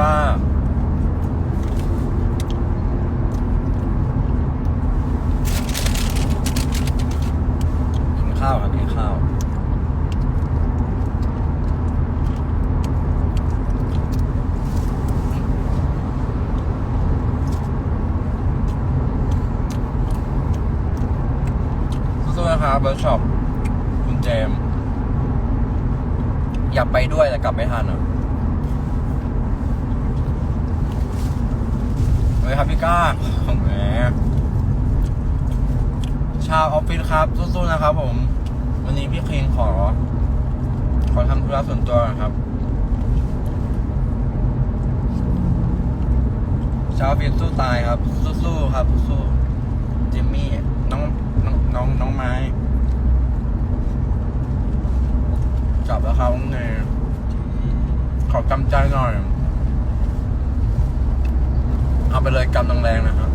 ก้ากินข้าวครับกินข้าวสู้ๆนะครับเบิร์กช็อปคุณเจม อยากไปด้วยแต่กลับไม่ทันอะ เลยครับพี่ก้าของแหมชาวออฟฟิศครับสู้ๆนะครับ ผม วันนี้พี่เคงขอ ขอทำธุระส่วนตัวนะครับชาวออฟฟิศสู้ตายครับ สู้ๆครับ สู้จิมมี่น้องน้องน้องน้องไม้จับแล้วครับน้องเนยขอกำใจหน่อย เอาไปเลยกำแรงๆนะครับ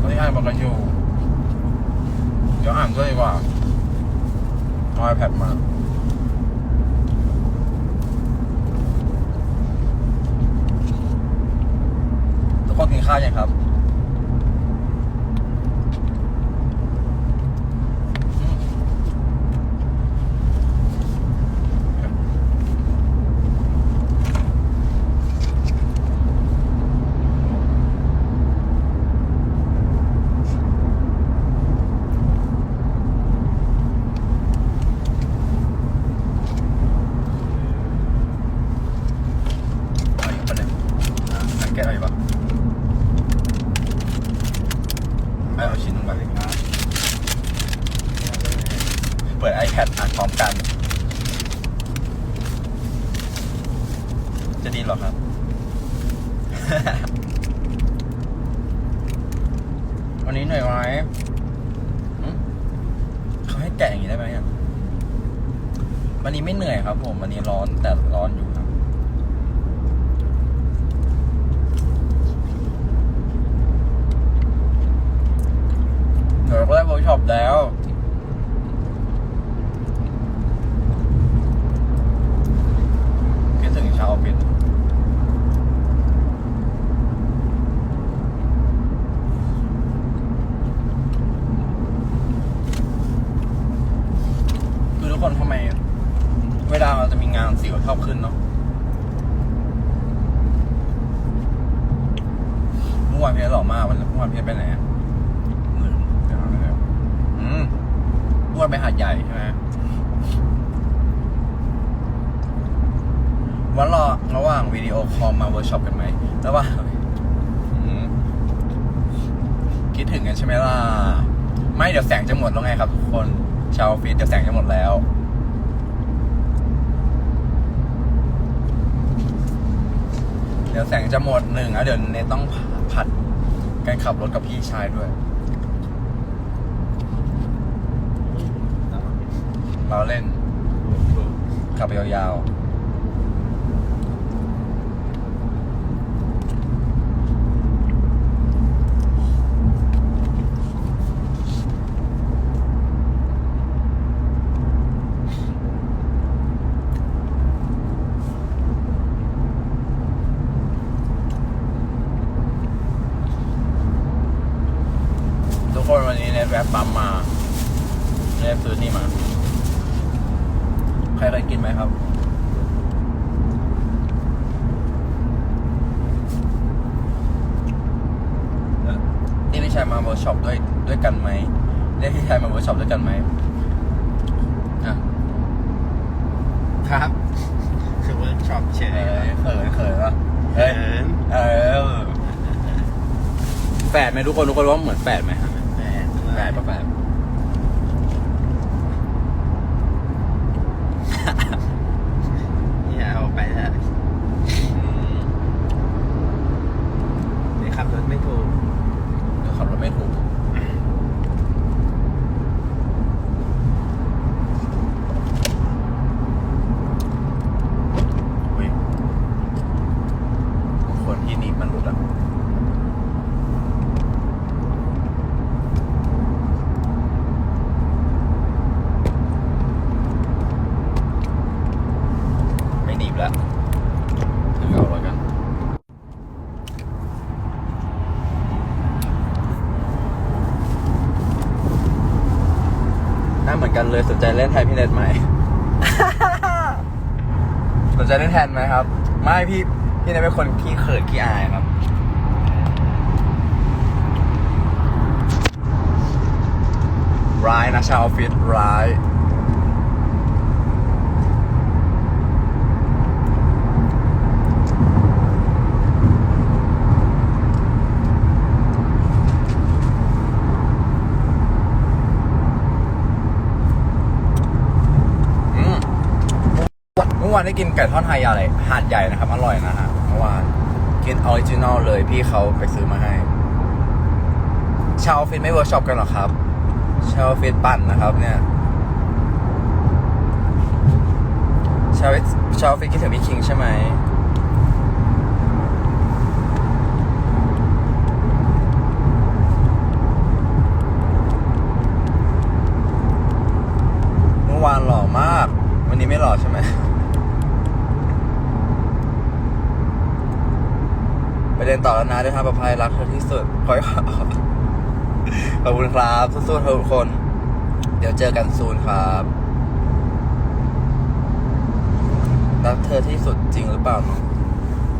ตอนนี้อ่านบอกกันอยู่ เดี๋ยวอ่านด้วยว่าเอา iPad มาทุกคนกินข้าวยังครับอืมเอาอีกปะเนี่ยอะนักแกะอะไรปะ ไปเอาชิ้นลงไปเลยครับ แคดอ่านพร้อมกัน จะดีหรอครับ วันนี้เหนื่อยไหมเขาให้แกะอย่างนี้ได้ไหมอ่ยวันนี้ไม่เหนื่อยครับผม วันนี้ร้อนแต่ร้อนอยู่ครับ เดี๋ยวเราก็ได้เวิร์กช็อปแล้ว คิดถึงชาวออฟฟิศคือทุกคนทำไม เวลาเราจะมีงานสิวชอบขึ้นเนาะเมื่อวานเพชรหล่อมากวันเมื่อวานเพชรไปไหนอะ ลืมเดี๋ยวเอาไปแล้วอืมอ้วนไปหา ดใหญ่ใช่ไหมวันรอระหว่างวิดีโอคอลมาเวิร์กช็อปกันไหมระหว่าคิดถึงกันใช่ไหมล่ะ ไม่เดี๋ยวแสงจะหมดแล้วไงครับทุกคน ชาวฟฟิศเดี๋ยวแสงจะหมดแล้ว เดี๋ยวแสงจะหมดหนึ่งอะเดี๋ยวเนต้องผัดการขับรถกับพี่ชายด้วย เราเล่นขับไปยาวๆทุกคนวันนี้เนทแวะปั๊มมาเนทซื้อนี่มา รเคยกินไหมครับเอ่อนี่พี่ชายมาเวิร์กช็อปด้วยด้วยกันไหมเรียกพี่ชายมาเวิร์กช็อปด้วยกันไหมอะครับคือเวิร์กช็อปเฉเอยอเขินเขินวะเฮ้ยนเออแฝดไหมทุกคนทุกคนว่าเหมือนแฝดไหมฮะแปดแฝดปะแฝด เนี่ยเอาไปแล้ว อืม เดี๋ยวขับรถไม่ถูก เดี๋ยวขับรถไม่ถูกอุ้ยคนที่หนีบมันหลุดอะ กันเลยสนใจเล่นแทนพี่เน็ตไหม สนใจเล่นแทนไหมครับ ไม่พี่พี่เน็ตเป็นคนขี้เขินขี้อายครับ ร้ายนะชาวออฟฟิศร้าย อืมเมื่ อวานได้กินไก่ทอดไฮยาอะไรหาดใหญ่นะครับ อร่อยนะฮะเมื่อวานกินออริจินอลเลยพี่เขาไปซื้อมาให้ ชาวออฟฟิศไม่เวิร์กช็อปกันหรอครับ ชาวออฟฟิศปั่นนะครับ เนี่ยชาวชาวออฟฟิศคิดถึงพี่คิงใช่ไหมเมื่อวานหล่อมาก วันนี้ไม่หล่อใช่ไหม ไป เรียนต่อแล้วนะด้วยทางประภัยรักเธอที่สุดขอขอบคุณครับสู้ๆทุกคน เดี๋ยวเจอกันซูนครับรักเธอที่สุดจริงหรือเปล่าน้อง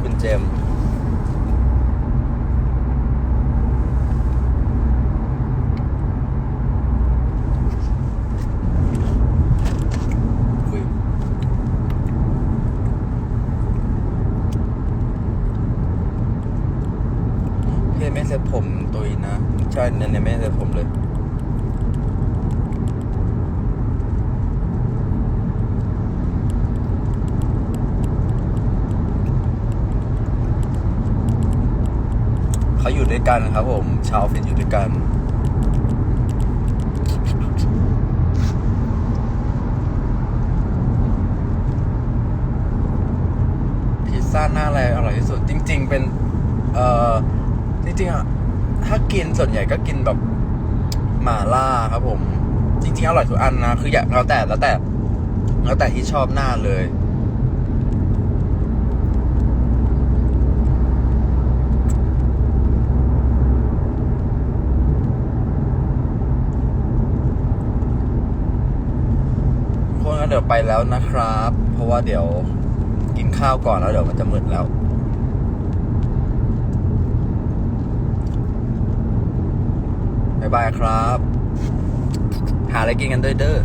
คุณเจมส์คุยพี่ไม่เซ็ตผมตุยนะ ใช่เนี่ยเนี่ยไม่เซ็ตผมเลยเขาอยู่ด้วยกันครับผม ชาวออฟฟิศอยู่ด้วยกัน พิซซ่าหน้าอะไรอร่อยที่สุด จริง ๆ เป็น เอ่อ จริงๆอะ ถ้ากินส่วนใหญ่ก็กินแบบหม่าล่าครับผม จริงๆ อร่อยทุกอันนะ คืออยากแล้วแต่แล้วแต่แล้วแต่ที่ชอบหน้าเลยพวกนั้นเดี๋ยวไปแล้วนะครับ เพราะว่าเดี๋ยวกินข้าวก่อนแล้วเดี๋ยวมันจะมืดแล้ว บ๊ายบายครับ หาอะไรกินกันด้วยเด้อ